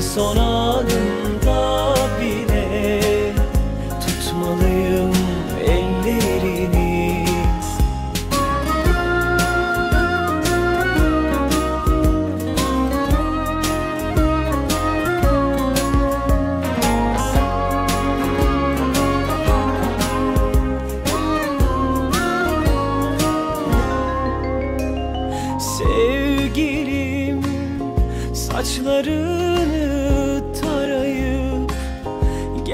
Son anımda bile Tutmalıyım ellerini. Sevgilim saçlarını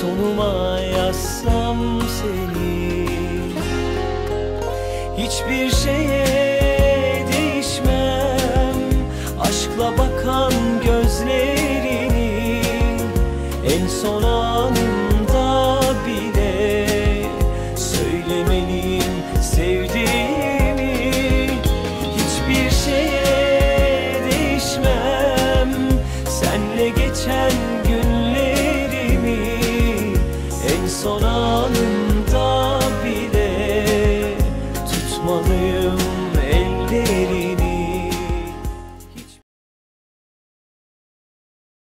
sonuma yazsam seni. Hiçbir şeye değişmem. Aşkla bakan gözlerini En son anımda bile Söylemeliyim sevdiğimi En